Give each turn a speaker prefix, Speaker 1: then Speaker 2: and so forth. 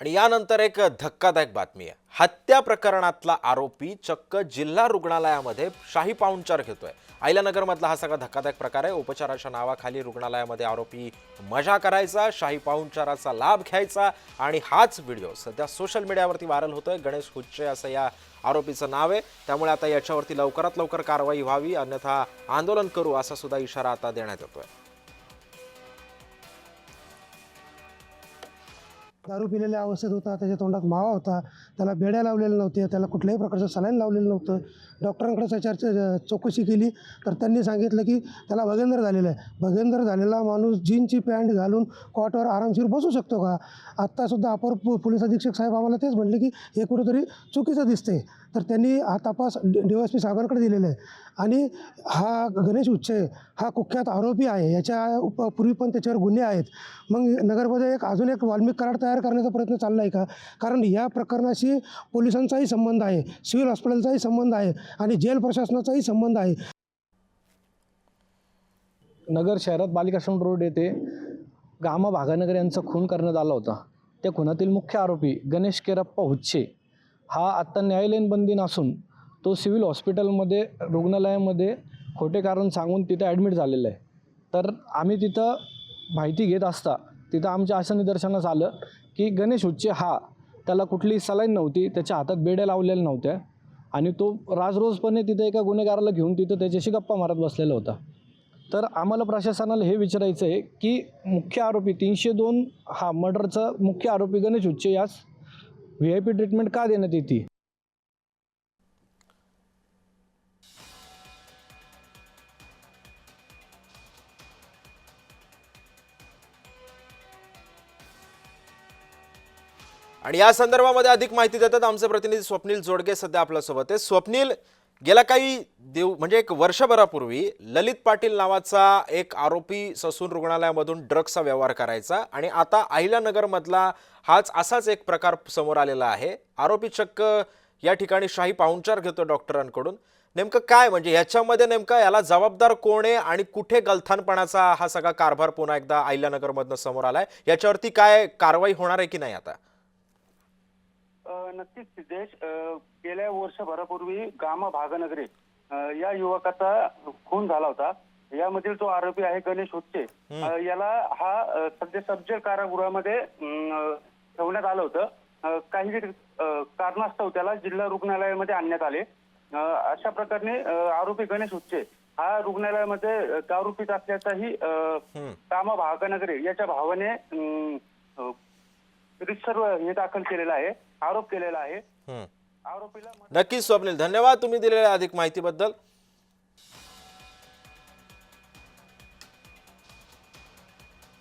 Speaker 1: आणि यानंतर एक धक्कादायक बातमी आहे. हत्या प्रकरणातला आरोपी चक्क जिल्हा रुग्णालयामध्ये शाही पाहुणचार घेतोय. आयलानगरमधला हा सगळा धक्कादायक प्रकार आहे. उपचाराच्या नावाखाली रुग्णालयामध्ये आरोपी मजा करायचा शाही पाहुणचाराचा लाभ घ्यायचा आणि हाच व्हिडिओ सध्या सोशल मीडियावरती व्हायरल होतोय. गणेश हुच्चे असं या आरोपीचं नाव आहे. त्यामुळे आता याच्यावरती लवकरात लवकर कारवाई व्हावी अन्यथा आंदोलन करू असा सुद्धा इशारा आता देण्यात येतोय.
Speaker 2: दारू पिलेल्या अवस्थेत होता त्याच्या तोंडात मावा होता त्याला बेड्या लावलेल्या नव्हत्या त्याला कुठल्याही प्रकारचं सलाईन लावलेलं नव्हतं. डॉक्टरांकडे त्याच्या चौकशी केली तर त्यांनी सांगितलं की त्याला भगेंदर झालेलं आहे. भगेंदर झालेला माणूस जीनची पॅन्ट घालून कॉटवर आरामशीर बसू शकतो का? आत्तासुद्धा अपर पोलीस अधीक्षक साहेब आम्हाला तेच म्हणले की हे कुठंतरी चुकीचं दिसते तर त्यांनी हा तपास डी डी एस पी साहेबांकडे दिलेला आहे. आणि हा गणेश उच्चय हा कुख्यात आरोपी आहे. याच्या उप पूर्वी पण त्याच्यावर गुन्हे आहेत. मग नगरमध्ये एक अजून एक वाल्मिक करार तयार करण्याचा प्रयत्न चालला आहे का? कारण या प्रकरणाशी पोलिसांचाही संबंध आहे सिव्हिल हॉस्पिटलचाही संबंध आहे आणि जेल प्रशासनाचाही संबंध आहे.
Speaker 3: नगर शहरात बालिकाश्रम रोड येथे गामा भागानगर यांचा खून करण्यात आला होता. त्या खुनातील मुख्य आरोपी गणेश केरप्पा हुच्चे हा आत्ता न्यायालयीन बंदी नसून तो सिव्हिल हॉस्पिटलमध्ये रुग्णालयामध्ये खोटे कारण सांगून तिथं ॲडमिट झालेलं आहे. तर आम्ही तिथं माहिती घेत असता तिथं आमच्या असं निदर्शनास आलं की गणेश उच्चे हा त्याला कुठलीही सलाईन नव्हती त्याच्या हातात बेड्या लावलेल्या नव्हत्या. आणि तो राजरोजपणे तिथं एका गुन्हेगाराला घेऊन तिथं त्याच्याशी गप्पा मारत बसलेला होता. तर आम्हाला प्रशासनाला हे विचारायचं आहे की मुख्य आरोपी तीनशे दोन हा मर्डरचा मुख्य आरोपी गणेश उच्चे यास व्ही आय पी ट्रीटमेंट का देण्यात येते?
Speaker 1: आणि या संदर्भामध्ये अधिक माहिती देतात आमचे प्रतिनिधी स्वप्नील जोडगे सध्या आपल्यासोबत आहे स्वप्नील गेल्या काही दिव म्हणजे एक वर्षभरापूर्वी ललित पाटील नावाचा एक आरोपी ससून रुग्णालयामधून ड्रग्सचा व्यवहार करायचा आणि आता अहिल्यानगरमधला हाच असाच एक प्रकार समोर आलेला आहे. आरोपी चक्क या ठिकाणी शाही पाहुणचार घेतो डॉक्टरांकडून. नेमकं काय म्हणजे ह्याच्यामध्ये नेमका याला जबाबदार कोण आहे आणि कुठे गलथानपणाचा हा सगळा कारभार पुन्हा एकदा अहिल्यानगरमधनं समोर आलाय? याच्यावरती काय कारवाई होणार आहे की नाही आता?
Speaker 4: नक्कीच सिद्धेश गेल्या वर्षभरापूर्वी गामा भागनगरे या युवकाचा खून झाला होता. यामधील जो आरोपी आहे गणेश अ, याला हा सध्या सबजेल कारागृहामध्ये ठेवण्यात आलं होतं. काही कारणास्तव त्याला जिल्हा रुग्णालयामध्ये आणण्यात आले. अशा प्रकारे आरोपी गणेश हुच्चे हा रुग्णालयामध्ये दारू पित असल्याचाही अ, कामा भागनगरे याच्या भावाने रितसर हे दाखल केलेला आहे आरोप केलेला आहे. आरोपीला
Speaker 1: नक्कीच स्वप्नील धन्यवाद तुम्ही दिलेल्या अधिक माहितीबद्दल